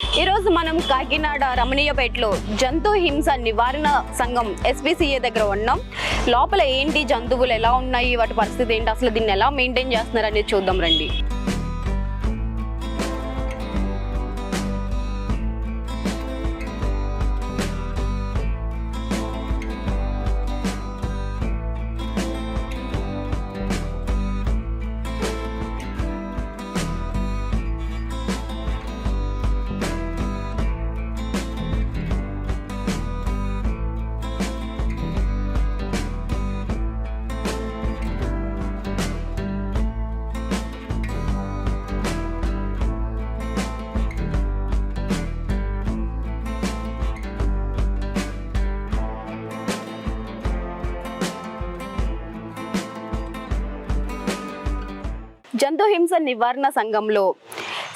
ఈరోజు మనం కాకినాడ రమణీయపేటలో జంతు హింస నివారణ సంఘం ఎస్పీసీఏ దగ్గర ఉన్నాం. లోపల ఏంటి జంతువులు ఎలా ఉన్నాయి? వాటి పరిస్థితి ఏంటి? అసలు దీన్ని ఎలా మెయింటైన్ చేస్తున్నారు అనేది చూద్దాం రండి. జంతు హింస నివారణ సంఘంలో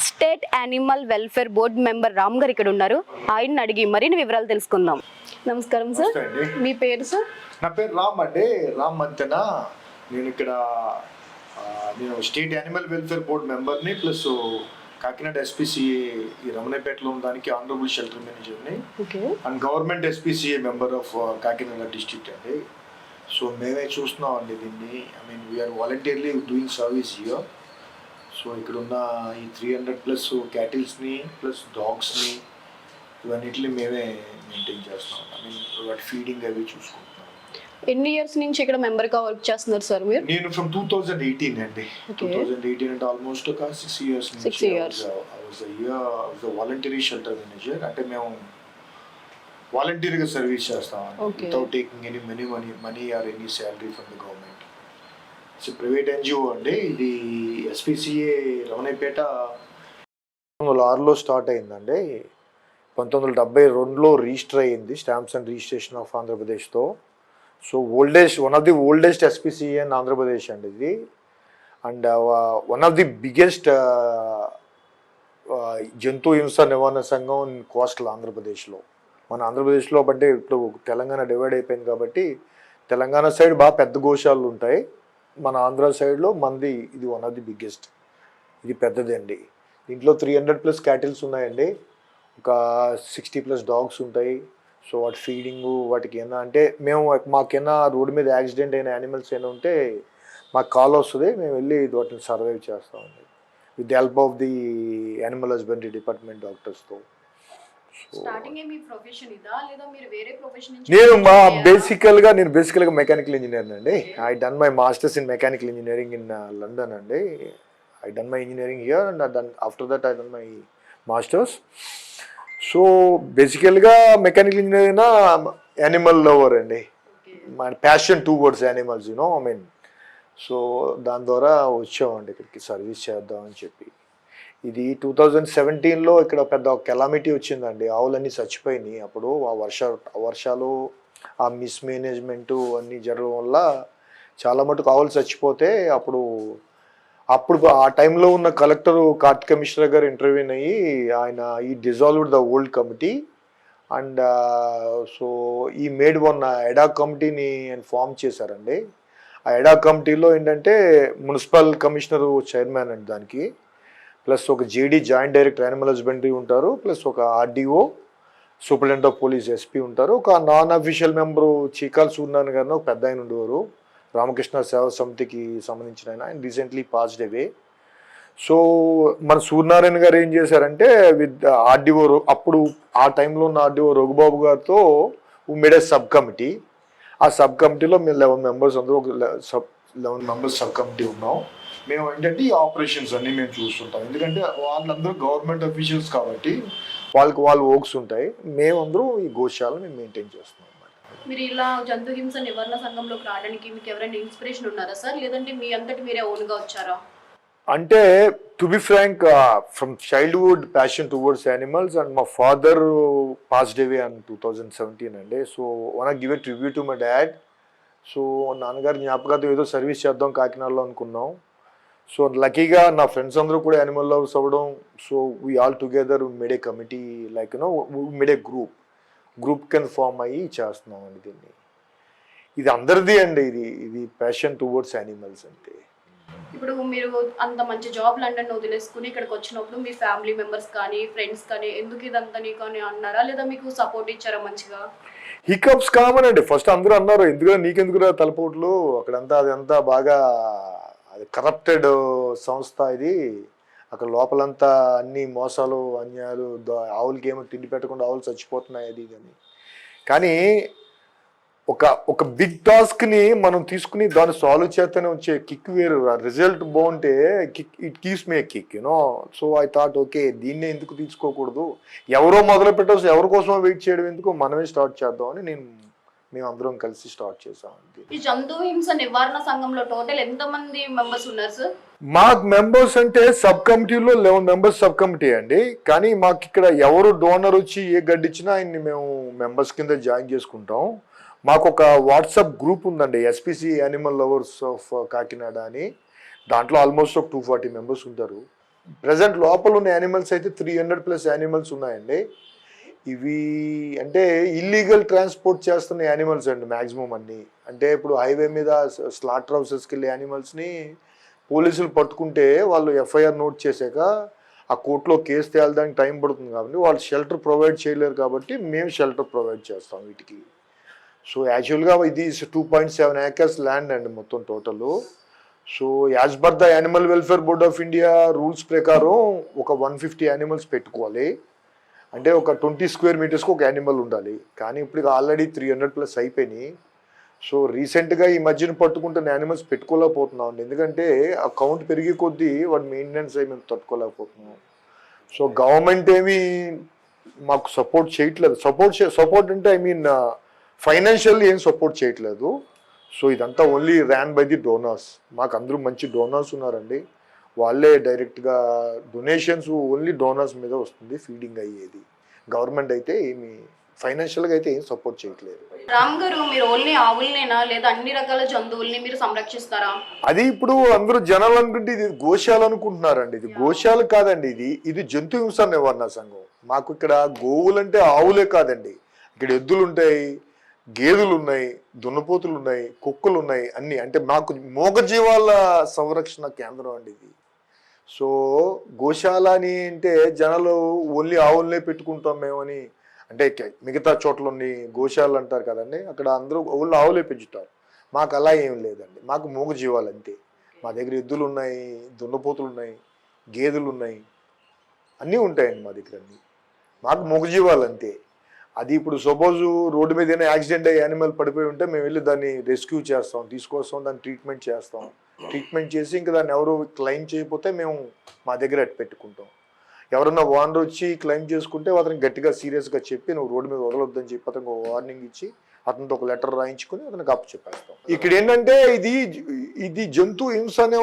state animal welfare board member Ram గారు ఇక్కడ ఉన్నారు. ఆయన్ని అడిగి మరిన్ని వివరాలు తెలుసుకుందాం. నమస్కారం సార్. మీ పేరు సార్? నా పేరు రామ్ అండి. రామ్ మంతెన నేను ఇక్కడ నేను స్టేట్ యానిమల్ వెల్ఫేర్ బోర్డ్ మెంబర్ని ప్లస్ కాకినాడ ఎస్పీసీఏ ఈ రమణపేటలో ఉన్న దానికి ఆనరబుల్ షెల్టర్ మేనేజర్ని and government SPCA member of Kakinada district అండి. సో మేమే చూస్తున్నాం అండి దీన్ని. I mean we are voluntarily doing service year so ఇక్కడ ఉన్న ఈ త్రీ హండ్రెడ్ ప్లస్ క్యాటిల్స్ని ప్లస్ డాగ్స్ని ఇవన్నిటిని మేమే మెయింటైన్ చేస్తున్నాం. ఐ మీన్ వాటి ఫీడింగ్ అవి చూసుకుంటున్నాం. ఎన్ని ఇయర్స్ నుంచి ఇక్కడ మెంబర్గా వర్క్ చేస్తున్నారు సార్ మీరు? నేను ఫ్రమ్ టూ థౌజండ్ ఎయిటీన్ అండి. టూ. థౌజండ్ ఎయిటీన్ అంటే ఆల్మోస్ట్ ఒక six years Six years. Voluntary shelter manager అంటే మేము వాలంటీర్గా సర్వీస్ చేస్తాం. Without taking any money money money or any salary from the government so private NGO అండి. ఇది SPCA Ramanapeta పంతొమ్మిది వందల ఆరులో స్టార్ట్ అయిందండి. పంతొమ్మిది వందల డెబ్బై రెండులో రిజిస్టర్ అయ్యింది. Stamps and registration of ఆంధ్రప్రదేశ్తో so oldest one of the oldest SPCA in Andhra Pradesh అండి ఇది. And one of the biggest జంతు హింస నివారణ సంఘం కోస్టల్ ఆంధ్రప్రదేశ్లో మన ఆంధ్రప్రదేశ్లో అంటే ఇప్పుడు తెలంగాణ డివైడ్ అయిపోయింది కాబట్టి తెలంగాణ సైడ్ బాగా పెద్ద గోశాలు ఉంటాయి. మన ఆంధ్ర సైడ్లో మంది ఇది వన్ ఆఫ్ ది బిగ్గెస్ట్ ఇది పెద్దది అండి దీంట్లో త్రీ హండ్రెడ్ ప్లస్ క్యాటిల్స్ ఉన్నాయండి. ఒక సిక్స్టీ ప్లస్ డాగ్స్ ఉంటాయి. సో వాటి ఫీడింగ్ వాటికి ఏమైనా అంటే మేము మాకేమైనా రోడ్డు మీద యాక్సిడెంట్ అయిన యానిమల్స్ ఏమైనా ఉంటే మాకు కాల్ వస్తుంది మేము వెళ్ళి వాటిని సర్వైవ్ చేస్తామండి. With the help of the animal husbandry department డాక్టర్స్తో నేను మా బేసికల్గా నేను బేసికల్గా మెకానికల్ ఇంజనీర్ అండి I done my masters in mechanical engineering in London అండి. I done my engineering here and done after that I done my masters so బేసికల్గా mechanical engineer అయినా animal lover అండి. My passion towards animals you know I mean so దాని ద్వారా వచ్చామండి ఇక్కడికి service చేద్దామని చెప్పి. ఇది టూ థౌజండ్ సెవెంటీన్లో ఇక్కడ పెద్ద కెలామిటీ వచ్చిందండి. ఆవులన్నీ చచ్చిపోయినాయి. అప్పుడు ఆ వర్ష ఆ వర్షాలు ఆ మిస్మేనేజ్మెంటు అన్నీ జరగడం వల్ల చాలా మటుకు ఆవులు చచ్చిపోతే అప్పుడు అప్పుడు ఆ టైంలో ఉన్న కలెక్టర్ కార్ట్ కమిషనర్ గారు ఇంటర్వ్యూన్ అయ్యి ఆయన ఈ dissolved the old committee and so ఈ మేడ్ వన్ ఎడా కమిటీని ఫామ్ చేశారండి. ఆ ఎడా కమిటీలో ఏంటంటే మున్సిపల్ కమిషనరు చైర్మన్ అండి దానికి. ప్లస్ ఒక JD joint director animal husbandry ఉంటారు ప్లస్ ఒక RDO superintendent of police SP ఉంటారు. ఒక non official member Chikal Suryanarayana గారిని ఒక పెద్ద ఆయన ఉండేవారు. రామకృష్ణ సేవా సమితికి సంబంధించిన ఆయన. ఆయన రీసెంట్లీ పాస్డ్ అవే సో మన సూర్యనారాయణ గారు ఏం చేశారంటే విత్ ఆర్డీఓ అప్పుడు ఆ టైంలో ఉన్న ఆర్డీఓ రఘుబాబు గారితో మేడ్ సబ్ కమిటీ ఆ సబ్ కమిటీలో మేము లెవెన్ మెంబర్స్ అందరూ ఒక sub eleven members sub committee ఉన్నాం. మేము ఏంటంటే ఈ ఆపరేషన్స్ అన్ని మేము చూస్తుంటాం. ఎందుకంటే వాళ్ళందరూ గవర్నమెంట్ అఫీషియల్స్ కాబట్టి వాళ్ళకి వాళ్ళు వర్క్స్ ఉంటాయి. మేమందరూ ఈ గోశాలను మేము మెయింటైన్ చేస్తున్నాం. మీరు ఇలా జంతు హింస నివారణ సంఘంలోకి రావడానికి మీకు ఎవరైనా ఇన్స్పిరేషన్ ఉన్నారా సార్? లేదంటే మీ అంతటి మీరే ఓన్గా వచ్చారా? అంటే to be frank from childhood passion towards animals and మా father passed away on two thousand seventeen అండి. So one give a tribute to my dad so నాన్నగారి జ్ఞాపకార్థం ఏదో సర్వీస్ చేద్దాం కాకినాడలో అనుకున్నాం. సో లక్కీగా నా ఫ్రెండ్స్ అందరూ కూడా యానిమల్ లవర్స్ అవ్వడం so we all together made a committee like you know made a group group కింద ఫామ్ అయ్యి చేస్తున్నాం అండి దీన్ని. ఇది అందరిది అండి ఇది ఇది ప్యాషన్ టువర్డ్స్ యానిమల్స్ అంటే. ఇప్పుడు మీరు అంత మంచి జాబ్ లండన్ వదిలేసుకుని ఇక్కడికి వచ్చినప్పుడు మీ ఫ్యామిలీ మెంబర్స్ కానీ ఫ్రెండ్స్ కానీ ఎందుకు ఇదంతా నీకు అని అన్నారా? లేదా మీకు సపోర్ట్ ఇచ్చారా మంచిగా? హికప్స్ కామన్ అండి. ఫస్ట్ అందరూ అన్నారు ఎందుకు నీకెందుకురా తలపోట్లు? అక్కడంతా అదంతా బాగా కరప్టెడ్ సంస్థ ఇది. అక్కడ లోపలంతా అన్ని మోసాలు అన్యాయాలు ఆవులకి ఏమో తిండి పెట్టకుండా ఆవులు చచ్చిపోతున్నాయి అది కానీ అని. కానీ ఒక ఒక బిగ్ టాస్క్ని మనం తీసుకుని దాన్ని సాల్వ్ చేస్తేనే వచ్చే కిక్ వేరు. రిజల్ట్ బాగుంటే kick it gives me kick you know so I thought okay దీన్నే ఎందుకు తీసుకోకూడదు? ఎవరో మొదలు పెట్టవచ్చు ఎవరి కోసమో వెయిట్ చేయడం ఎందుకు? మనమే స్టార్ట్ చేద్దాం అని నేను మేము అందరం కలిసి స్టార్ట్ చేసాం ఈ జంతు హింస నివారణ సంఘంలో టోటల్ ఎంత మంది మెంబర్స్ ఉన్నారు సార్? మా మెంబర్స్ అంటే సబ్ కమిటీలో లెవెన్ మెంబర్స్ సబ్ కమిటీ అండి. కానీ మాకు ఇక్కడ ఎవరు డోనర్ వచ్చి ఏ గడ్డిచ్చినా ఆయన్ని మేము మెంబర్స్ కింద జాయిన్ చేసుకుంటాం. మాకు ఒక వాట్సాప్ గ్రూప్ ఉందండి SPC animal lovers of Kakinada అని. దాంట్లో ఆల్మోస్ట్ ఒక టూ ఫార్టీ మెంబర్స్ ఉంటారు. ప్రజెంట్ లోపల ఉన్న యానిమల్స్ అయితే త్రీ హండ్రెడ్ ప్లస్ యానిమల్స్ ఉన్నాయండి. ఇవి అంటే ఇల్లీగల్ ట్రాన్స్పోర్ట్ చేస్తున్న యానిమల్స్ అండి మ్యాక్సిమం అన్ని. అంటే ఇప్పుడు హైవే మీద స్లాటర్ హౌసెస్కి వెళ్ళే యానిమల్స్ని పోలీసులు పట్టుకుంటే వాళ్ళు ఎఫ్ఐఆర్ నోట్ చేశాక ఆ కోర్టులో కేసు తేలడానికి టైం పడుతుంది కాబట్టి వాళ్ళు షెల్టర్ ప్రొవైడ్ చేయలేరు కాబట్టి మేము షెల్టర్ ప్రొవైడ్ చేస్తాం వీటికి. సో యాక్చువల్గా ఇది two point seven acres land అండి మొత్తం total so as per the animal welfare board of India rules ప్రకారం ఒక వన్ ఫిఫ్టీ యానిమల్స్ పెట్టుకోవాలి. అంటే ఒక ట్వంటీ స్క్వేర్ మీటర్స్కి ఒక యానిమల్ ఉండాలి. కానీ ఇప్పుడు ఆల్రెడీ త్రీ హండ్రెడ్ ప్లస్ అయిపోయినాయి. సో రీసెంట్గా ఈ మధ్యన పట్టుకుంటున్న యానిమల్స్ పెట్టుకోలేకపోతున్నాం. అండి ఎందుకంటే ఆ కౌంట్ పెరిగే కొద్దీ వాటి మెయింటెనెన్స్ అయి మేము తట్టుకోలేకపోతున్నాం. సో గవర్నమెంట్ ఏమి మాకు సపోర్ట్ చేయట్లేదు. సపోర్ట్ సపోర్ట్ అంటే ఐ మీన్ ఫైనాన్షియల్లీ ఏం సపోర్ట్ చేయట్లేదు. సో ఇదంతా only run by the donors. మాకు అందరూ మంచి డోనర్స్ ఉన్నారండి. వాళ్ళే డైరెక్ట్గా డొనేషన్స్ ఓన్లీ డోనర్స్ మీద వస్తుంది ఫీడింగ్ అయ్యేది. గవర్నమెంట్ అయితే ఏమి ఫైనాన్షియల్గా అయితే ఏం సపోర్ట్ చేయట్లేదు. రామ్ గారు మీరు ఓన్లీ ఆవులనేనా? లేదా అన్ని రకాల జంతువుల్ని మీరు సంరక్షిస్తారా? అది ఇప్పుడు అందరూ జనాలు అనుకుంటే ఇది గోశాల అనుకుంటున్నారండి. ఇది గోశాల కాదండి ఇది. ఇది జంతు హింస నివారణ సంఘం. మాకు ఇక్కడ గోవులంటే ఆవులే కాదండి. ఇక్కడ ఎద్దులు ఉంటాయి గేదెలు ఉన్నాయి దున్నపోతులు ఉన్నాయి కుక్కలు ఉన్నాయి అన్ని. అంటే మాకు మూగజీవాల సంరక్షణ కేంద్రం అండి ఇది. సో గోశాల అని అంటే జనాలు ఓన్లీ ఆవులనే పెట్టుకుంటాం మేమని అంటే మిగతా చోట్ల ఉన్న గోశాలలు అంటారు కదండి అక్కడ అందరూ ఓన్లీ ఆవులే పెంచుతారు. మాకు అలా ఏం లేదండి. మాకు మూగ జీవాలు అంతే. మా దగ్గర ఎద్దులు ఉన్నాయి దున్నపోతులు ఉన్నాయి గేదెలు ఉన్నాయి అన్నీ ఉంటాయండి మా దగ్గర అన్నీ. మాకు మూగజీవాలు అంతే. అది ఇప్పుడు సపోజ్ రోడ్డు మీద ఏదైనా యాక్సిడెంట్ అయ్యి యానిమల్ పడిపోయి ఉంటే మేము వెళ్ళి దాన్ని రెస్క్యూ చేస్తాం తీసుకొస్తాం దాన్ని ట్రీట్మెంట్ చేస్తాం. ట్రీట్మెంట్ చేసి ఇంకా దాన్ని ఎవరు క్లెయిమ్ చేయకపోతే మేము మా దగ్గర అట్టు పెట్టుకుంటాం. ఎవరన్నా ఓనర్ వచ్చి క్లెయిమ్ చేసుకుంటే అతను గట్టిగా సీరియస్గా చెప్పి నువ్వు రోడ్డు మీద వదలొద్దని చెప్పి అతనికి ఒక వార్నింగ్ ఇచ్చి అతనితో ఒక లెటర్ రాయించుకుని అతనికి అప్పు చెప్పేస్తాం. ఇక్కడ ఏంటంటే ఇది ఇది జంతు హింస అనే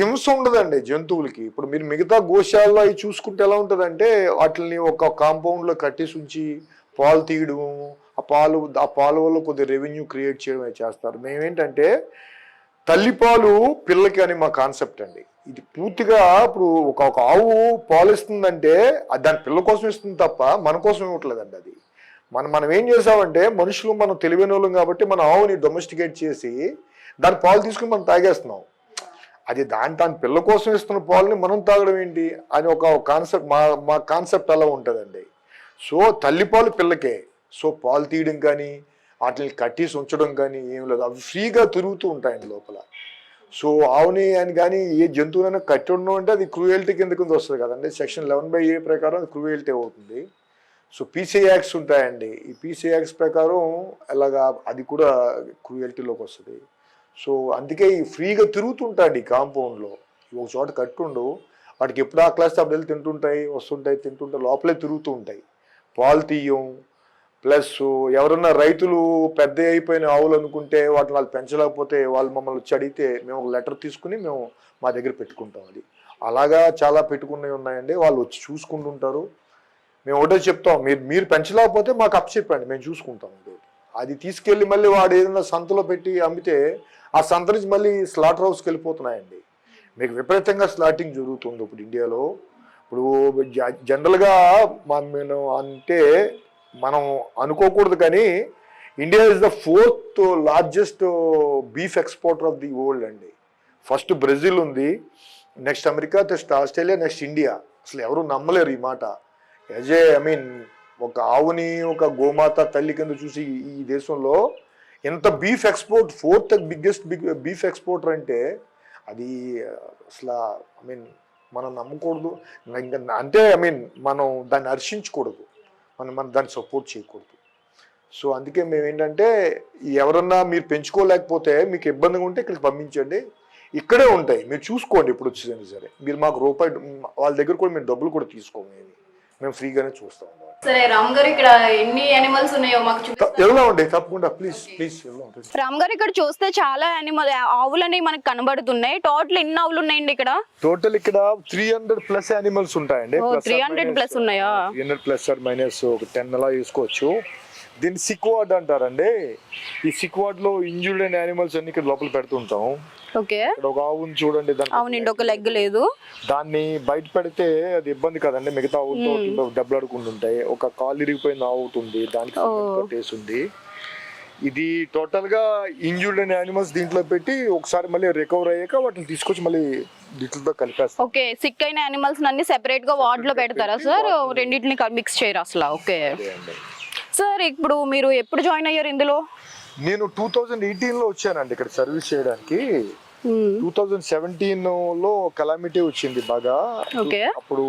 హింస ఉండదండి జంతువులకి. ఇప్పుడు మీరు మిగతా గోశాలలో అవి చూసుకుంటే ఎలా ఉంటుందంటే వాటిని ఒక కాంపౌండ్లో కట్టేసి ఉంచి పాలు తీయడం ఆ పాలు ఆ పాలు వల్ల కొద్దిగా రెవెన్యూ క్రియేట్ చేయడం చేస్తారు. మేమేంటంటే తల్లిపాలు పిల్లకి అని మా కాన్సెప్ట్ అండి. ఇది పూర్తిగా ఇప్పుడు ఒక ఒక ఆవు పాలు ఇస్తుందంటే దాని పిల్ల కోసం ఇస్తుంది తప్ప మన కోసం ఇవ్వట్లేదండి అది. మనం మనం ఏం చేసామంటే మనుషులు మనం తెలివైన వాళ్ళం కాబట్టి మన ఆవుని డొమెస్టికేట్ చేసి దాని పాలు తీసుకుని మనం తాగేస్తున్నాం. అది దాని దాని పిల్ల కోసం ఇస్తున్న పాలని మనం తాగడం ఏంటి అని ఒక కాన్సెప్ట్ మా మా కాన్సెప్ట్ అలా ఉంటుందండి. సో తల్లిపాలు పిల్లకే. సో పాలు తీయడం కానీ వాటిని కట్టేసి ఉంచడం కానీ ఏం లేదు. అవి ఫ్రీగా తిరుగుతూ ఉంటాయండి లోపల. సో ఆవుని అని కానీ ఏ జంతువునైనా కట్టి ఉండడం అంటే అది క్రూయల్టీ కింద కింద వస్తుంది కదండి. సెక్షన్ లెవెన్ బై ఏ ప్రకారం అది క్రూయల్టీ అవుతుంది. సో పీసీ యాక్ట్స్ ఉంటాయండి. ఈ పీసీ యాక్ట్స్ ప్రకారం అలాగా అది కూడా క్రూయల్టీలోకి వస్తుంది. సో అందుకే ఈ ఫ్రీగా తిరుగుతుంటాయండి ఈ కాంపౌండ్లో. ఒక చోట కట్టుండు వాటికి ఎప్పుడు ఆ క్లాస్ అప్పుడు వెళ్ళి తింటుంటాయి వస్తుంటాయి తింటుంటాయి లోపలే తిరుగుతూ ఉంటాయి. పాలు తీయం ప్లస్ ఎవరన్నా రైతులు పెద్ద అయిపోయిన ఆవులు అనుకుంటే వాటిని వాళ్ళు పెంచలేకపోతే వాళ్ళు మమ్మల్ని వచ్చి అడిగితే మేము ఒక లెటర్ తీసుకుని మేము మా దగ్గర పెట్టుకుంటాం అది. అలాగా చాలా పెట్టుకున్నవి ఉన్నాయండి. వాళ్ళు వచ్చి చూసుకుంటుంటారు మేము ఒకటే చెప్తాం మీరు మీరు పెంచలేకపోతే మాకు అప్ చెప్పండి మేము చూసుకుంటాం అది. తీసుకెళ్ళి మళ్ళీ వాడు ఏదైనా సంతలో పెట్టి అమ్మితే ఆ సంత నుంచి మళ్ళీ స్లాటర్ హౌస్కి వెళ్ళిపోతున్నాయండి. మీకు విపరీతంగా స్లాటింగ్ జరుగుతుంది ఇప్పుడు ఇండియాలో. ఇప్పుడు జనరల్గా మా అంటే మనం అనుకోకూడదు కానీ India is the fourth largest beef exporter of the world అండి. ఫస్ట్ బ్రెజిల్ ఉంది next America next Australia next India. అసలు ఎవరు నమ్మలేరు ఈ మాట. యాజ్ ఏ ఐ మీన్ ఒక ఆవుని ఒక గోమాత తల్లి కింద చూసి ఈ- దేశంలో ఎంత beef export fourth biggest big beef exporter అంటే అది అసలు ఐ మీన్ మనం నమ్మకూడదు. ఇంకా అంటే ఐ మీన్ మనం దాన్ని హర్షించకూడదు. మనం మనం దాన్ని సపోర్ట్ చేయకూడదు. సో అందుకే మేము ఏంటంటే ఎవరన్నా మీరు పెంచుకోలేకపోతే మీకు ఇబ్బందిగా ఉంటే ఇక్కడికి పంపించండి. ఇక్కడే ఉంటాయి. మీరు చూసుకోండి ఇప్పుడు వచ్చేసరికి సరే. మీరు మాకు రూపాయి వాళ్ళ దగ్గర కూడా మేము డబ్బులు కూడా తీసుకోము మేము ఫ్రీగానే చూస్తాం సరే రామ్ గారు ఇక్కడ ఎన్ని యానిమల్స్ ఉన్నాయో మాకు చూపిస్తారా? వెళ్దాం అండి తప్పకుండా. ప్లీజ్ ప్లీజ్ వెళ్దాం రామ్ గారు ఇక్కడ చూస్తే చాలా యానిమల్ ఆవులు అనేవి మనకు కనబడుతున్నాయి. టోటల్ ఎన్ని ఆవులు ఉన్నాయండి ఇక్కడ? టోటల్ ఇక్కడ త్రీ హండ్రెడ్ ప్లస్ యానిమల్స్ ఉంటాయండి. ఓ, 300 plus ఉన్నాయా? Three hundred plus or minus ఒక టెన్ అలా చూసుకోవచ్చు దీన్ని సిక్వాడ్ అంటారండి. ఈ సిక్వాడ్లో ఇంజూర్డ్ అయిన యానిమల్స్ అన్ని ఇక్కడ లోపల పెడుతుంటాం. ఓకే. ఇక్కడ ఒక ఆవుని చూడండి దాని అవునండి ఒక లెగ్ లేదు. దాన్ని బయట పెడితే అది ఇబ్బంది కదండి. మిగతా ఆవులతో దెబ్బలాడుకుంటుంటాయి. ఒక కాలు ఇరిగిపోయిన ఆవు ఉంది దానికి cement కట్టేసి ఉంది ఇది టోటల్గా ఇంజూర్డ్ అయిన యానిమల్స్ దీంట్లో పెట్టి ఒకసారి మళ్ళీ రికవర్ అయ్యాక వాటిని తీసుకొచ్చి మళ్ళీ దీంట్లో కలిపేస్తాం. ఓకే సిక్ అయిన యానిమల్స్ అన్ని సెపరేట్గా వార్డ్లో పెడతారా సార్? రెండింటిని మిక్స్ చేయరు అసలు? ఓకే. సార్ ఇప్పుడు మీరు ఎప్పుడు జాయిన్ అయ్యారు ఇందులో? నేను టూ థౌజండ్ ఎయిటీన్లో వచ్చానండి ఇక్కడ సర్వీస్ చేయడానికి. టూ థౌజండ్ సెవెంటీన్లో కలామిటీ వచ్చింది బాగా. అప్పుడు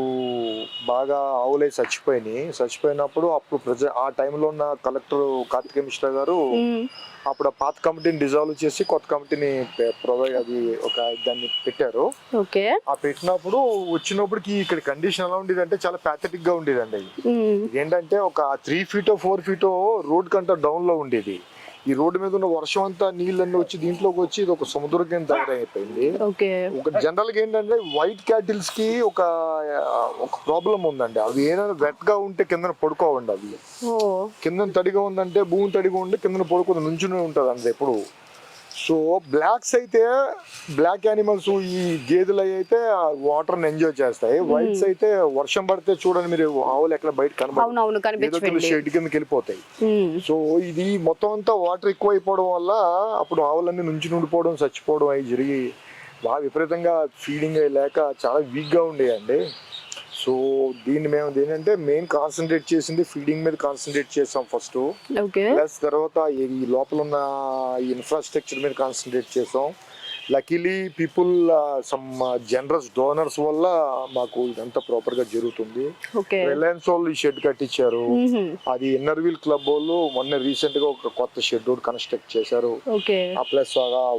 బాగా ఆవులై చచ్చిపోయినాయి. చచ్చిపోయినప్పుడు అప్పుడు ప్రజ ఆ టైంలో ఉన్న కలెక్టర్ కార్తికేయ మిశ్రా గారు మ్మ్. అప్పుడు ఆ పాత కమిటీని డిజాల్వ్ చేసి కొత్త కమిటీని ప్రొవైడ్ అది ఒక దాన్ని పెట్టారు. ఓకే ఆ పెట్టినప్పుడు వచ్చినప్పటికి ఇక్కడ కండిషన్ ఎలా ఉండేది అంటే చాలా ప్యాథటిక్గా ఉండేదండి. ఏంటంటే ఒక త్రీ ఫీటో ఫోర్ ఫీటో రోడ్ కంటే డౌన్లో ఉండేది. ఈ రోడ్డు మీద ఉన్న వర్షం అంతా నీళ్ళన్నీ వచ్చి దీంట్లోకి వచ్చి ఇది ఒక సముద్రం కింద తయారైపోయింది. ఓకే. ఒక జనరల్గా ఏంటంటే వైట్ క్యాటిల్స్కి ఒక ఒక ప్రాబ్లం ఉందండి. అవి ఏదైనా వెట్గా ఉంటే కింద పడుకోవండి అవి. కింద తడిగా ఉందంటే భూమి తడిగా ఉంటే కింద పడుకుంది నుంచునే ఉంటుంది అండి ఎప్పుడు. సో బ్లాక్స్ అయితే బ్లాక్ యానిమల్స్ ఈ గేదెలు అయితే వాటర్ ఎంజాయ్ చేస్తాయి. వైట్స్ అయితే వర్షం పడితే చూడండి మీరు ఆవులు ఎక్కడ బయట కనబడదు షెడ్ కిందకి వెళ్ళిపోతాయి. మ్మ్. సో ఇది మొత్తం అంతా వాటర్ ఎక్కువ అయిపోవడం వల్ల అప్పుడు ఆవులన్నీ నుంచి నుండిపోవడం చచ్చిపోవడం అవి జరిగి బాగా విపరీతంగా ఫీడింగ్ లేక చాలా వీక్గా ఉండేయండి. సో దీన్ని మేము ఏంటంటే మెయిన్ కాన్సన్ట్రేట్ చేసింది ఫీడింగ్ మీద కాన్సన్ట్రేట్ చేసాం ఫస్ట్ ప్లస్ తర్వాత ఈ ఈ లోపల ఉన్న ఇన్ఫ్రాస్ట్రక్చర్ మీద కాన్సన్ట్రేట్ చేసాం. Luckily people some generous donors వల్ల మాకు ఇదంతా ప్రాపర్గా జరుగుతుంది. ఓకే రిలయన్స్ వాళ్ళు ఈ షెడ్ కట్టించారు. మ్మ్. అది ఇన్నర్ వీల్ క్లబ్ వాళ్ళు మొన్న రీసెంట్గా ఒక కొత్త షెడ్ కన్స్ట్రక్ట్ చేశారు. ఆ ప్లస్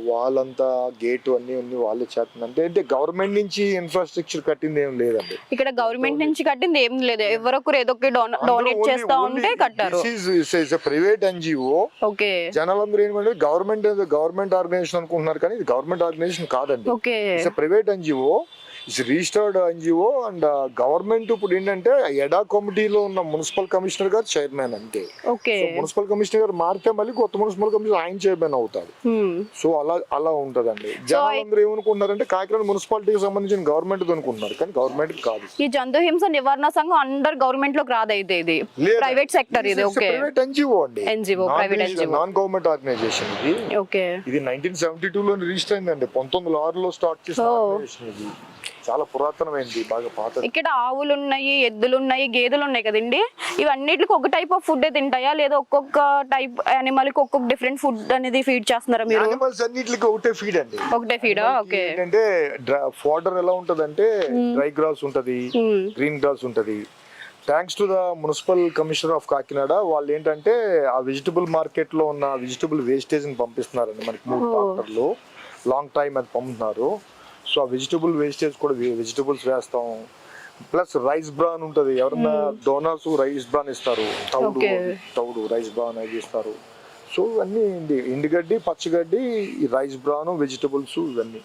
వాల్ అంతా గేట్ అన్ని అన్ని వాళ్ళే చేస్తుంది అంటే గవర్నమెంట్ నుంచి ఇన్ఫ్రాస్ట్రక్చర్ కట్టింది ఏం లేదండి. ఇక్కడ గవర్నమెంట్ నుంచి కట్టింది ఏం లేదు. ఎవరొకరు ఏదో డొనేట్ చేస్తా ఉంటే కట్టారు. ప్రైవేట్ ఎన్జిఓ జనాలందరూ ఏంటంటే గవర్నమెంట్ గవర్నమెంట్ ఆర్గనైజేషన్ అనుకుంటున్నారు కానీ ఇది గవర్నమెంట్ ఆర్గనైజేషన్ కాదండి. Private NGO it's registered NGO and government ఇప్పుడు ఏంటంటే ఎడా కమిటీలో ఉన్న మున్సిపల్ కమిషనర్ గారు చైర్మన్ అంతే. ఓకే. మున్సిపల్ కమిషనర్ గారు మారితే మళ్ళీ కొత్త మున్సిపల్ కమిషనర్ ఆయన చైర్మన్ అవుతాడు మ్మ్. సో అలా అలా ఉంటదండి. జనాలందరూ ఏమనుకుంటున్నారంటే కాకినాడ మున్సిపాలిటీకి సంబంధించిన గవర్నమెంట్ అనుకుంటున్నారు కానీ గవర్నమెంట్ కాదు. ఈ జంతు హింస నివారణ సంఘం అండర్ గవర్నమెంట్లోకి రాదైతే ఇది లేదు. ప్రైవేట్ సెక్టర్ ఇది ఓకే. ప్రైవేట్ ఎన్జిఓ అండి. NGO, private NGO. Non government organization ఇది. ఓకే. ఇది నైన్టీన్ సెవెంటీ టూ లో రిజిస్టర్ అయిందండి. పంతొమ్మిది ఆరులో స్టార్ట్ చేసిన. ఆర్గనైజేషన్ ఇది. చాలా పురాతనమైంది బాగా పాత ఇక్కడ ఆవులు ఉన్నాయి ఎద్దులు ఉన్నాయి గేదెలు ఉన్నాయి కదండి? ఇవన్నిటికి ఒక టైప్ ఆఫ్ ఫుడ్ తింటాయా? లేదా ఒక్కొక్క టైప్ యానిమల్కి ఒక్కొక్క డిఫరెంట్ ఫుడ్ అనేది ఫీడ్ చేస్తున్నారా మీరు? యానిమల్స్ అన్నిటికి ఒకటే ఫీడ్ అండి. ఒకటే ఫీడా ఓకే. ఏంటంటే ఫోడర్ ఎలా ఉంటదంటే డ్రై గ్రాస్ ఉంటది. గ్రీన్ గ్రాస్ ఉంటది. Thanks to the municipal commissioner of Kakinada వాళ్ళు ఏంటంటే ఆ వెజిటబుల్ మార్కెట్లో ఉన్న వెజిటబుల్ వేస్టేజ్ని పంపిస్తున్నారండి మనకి మూడు ట్రాక్టర్లు లాంగ్ టైం అది పంపుతున్నారు. సో ఆ వెజిటబుల్ వేస్టేజ్ కూడా వెజిటబుల్స్ వేస్తాం. ప్లస్ రైస్ బ్రాన్ ఉంటది. ఎవరన్నా డోనర్స్ రైస్ బ్రాన్ ఇస్తారు. తౌడు. తౌడు రైస్ బ్రాన్ అది ఇస్తారు. సో ఇవన్నీ ఎండి ఎండుగడ్డి పచ్చిగడ్డి రైస్ బ్రాన్ వెజిటబుల్స్ ఇవన్నీ.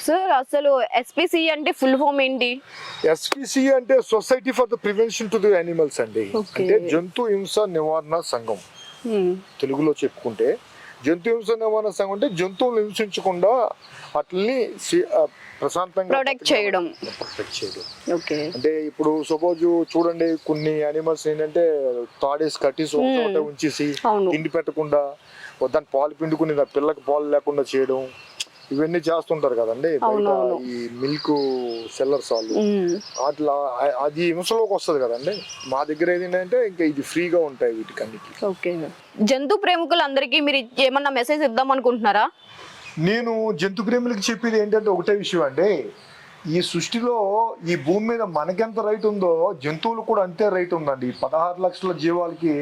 సార్ అసలు ఎస్పీసీ అంటే ఫుల్ ఫామ్ ఏంటి? ఎస్పిసి అంటే society for the prevention to the animals అండి. అంటే జంతు హింస నివారణ సంఘం. మ్మ్. తెలుగులో చెప్పుకుంటే జంతు హింస నివారణ సంఘం అంటే జంతువులు హింసించకుండా వాటిని ఆ, ప్రశాంతంగా చేయడం. ప్రొటెక్ట్ చేయడం ఓకే అంటే ఇప్పుడు సపోజ్ చూడండి కొన్ని యానిమల్స్ ఏంటంటే తాడేసి కట్టేసి ఒక చోట ఉంచేసి. తిండి పెట్టకుండా ఓ దాని పాలు పిండుకుని పిల్లకి పాలు లేకుండా చేయడం ఇవన్నీ చేస్తుంటారు కదండి బయట. ఈ మిల్క్ సెల్లర్స్ వాళ్ళు. అట్లా అది హింసలోకి వస్తుంది కదండి. మా దగ్గర ఏంటంటే ఇంకా ఇది ఫ్రీగా ఉంటాయి వీటికి అన్నిటికి ఓకే జంతు ప్రేమికులందరికీ మీరు ఏమన్నా మెసేజ్ ఇద్దాం అనుకుంటున్నారా? నేను జంతు ప్రేమిలకు చెప్పేది ఏంటంటే ఒకటే విషయం అండి. ఈ సృష్టిలో ఈ భూమి మీద మనకెంత రైట్ ఉందో జంతువులు కూడా అంతే రైట్ ఉందండి. ఈ పదహారు లక్షల జీవాలకి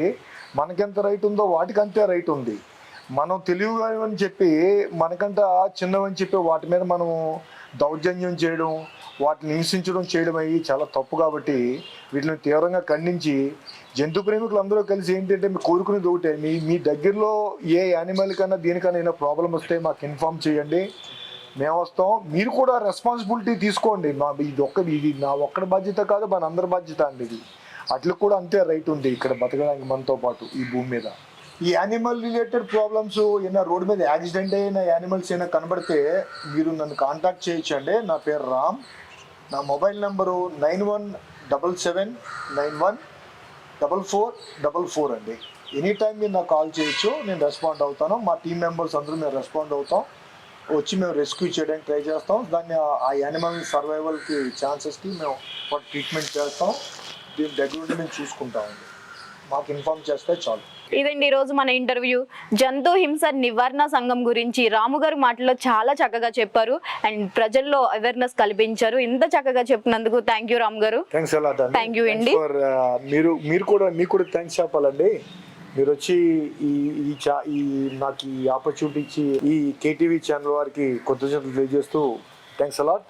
మనకెంత రైట్ ఉందో వాటికి అంతే రైట్ ఉంది. మనం తెలివిగాని చెప్పి మనకంట చిన్నవని చెప్పి వాటి మీద మనం దౌర్జన్యం చేయడం వాటిని హింసించడం చేయడం అయ్యి చాలా తప్పు కాబట్టి వీటిని తీవ్రంగా ఖండించి జంతు ప్రేమికులు అందరూ కలిసి ఏంటంటే మీ కోరుకునేది ఒకటే మీ మీ దగ్గరలో ఏ యానిమల్ కన్నా దీనికన్నా ఏమైనా ప్రాబ్లం వస్తే మాకు ఇన్ఫామ్ చేయండి. మేము వస్తాం. మీరు కూడా రెస్పాన్సిబిలిటీ తీసుకోండి. మా ఇది ఒక్క ఇది నా ఒక్కడి బాధ్యత కాదు మన అందరి బాధ్యత అండి ఇది. అట్లా కూడా అంతే రైట్ ఉంది ఇక్కడ బతకడానికి మనతో పాటు ఈ భూమి మీద. ఈ యానిమల్ రిలేటెడ్ ప్రాబ్లమ్స్ ఏమైనా రోడ్డు మీద యాక్సిడెంట్ అయిన యానిమల్స్ ఏమైనా కనబడితే మీరు నన్ను కాంటాక్ట్ చేయొచ్చండి నా పేరు రామ్. నా mobile number nine one double seven nine one double four double four అండి. ఎనీ టైం మీరు నాకు కాల్ చేయొచ్చు నేను రెస్పాండ్ అవుతాను. మా టీం మెంబర్స్ అందరూ మేము రెస్పాండ్ అవుతాం. వచ్చి మేము రెస్క్యూ చేయడానికి ట్రై చేస్తాం. దాన్ని ఆ- యానిమల్ సర్వైవల్కి ఛాన్సెస్కి మేము ట్రీట్మెంట్ చేస్తాం. దీని దగ్గర నుండి మేము చూసుకుంటామండి మాకు ఇన్ఫామ్ చేస్తే చాలు. ఇదండి ఈ రోజు మన ఇంటర్వ్యూ. జంతు హింస నివారణ సంఘం గురించి రాము గారు మాటల్లో చాలా చక్కగా చెప్పారు. అండ్ ప్రజల్లో అవేర్నెస్ కల్పించారు. ఇంత చక్కగా చెప్పినందుకు థ్యాంక్ యూ రామ్ గారు. Thank you అండి. ఫర్ మీరు మీరు కూడా మీకు కూడా థ్యాంక్స్ చెప్పాలండి. మీరు వచ్చి ఈ ఈ చా ఈ నాకు ఈ ఆపర్చునిటీ ఇచ్చి ఈ కేటీవీ ఛానల్ వారికి కొత్త తెలియజేస్తూ థ్యాంక్స్ అలాట్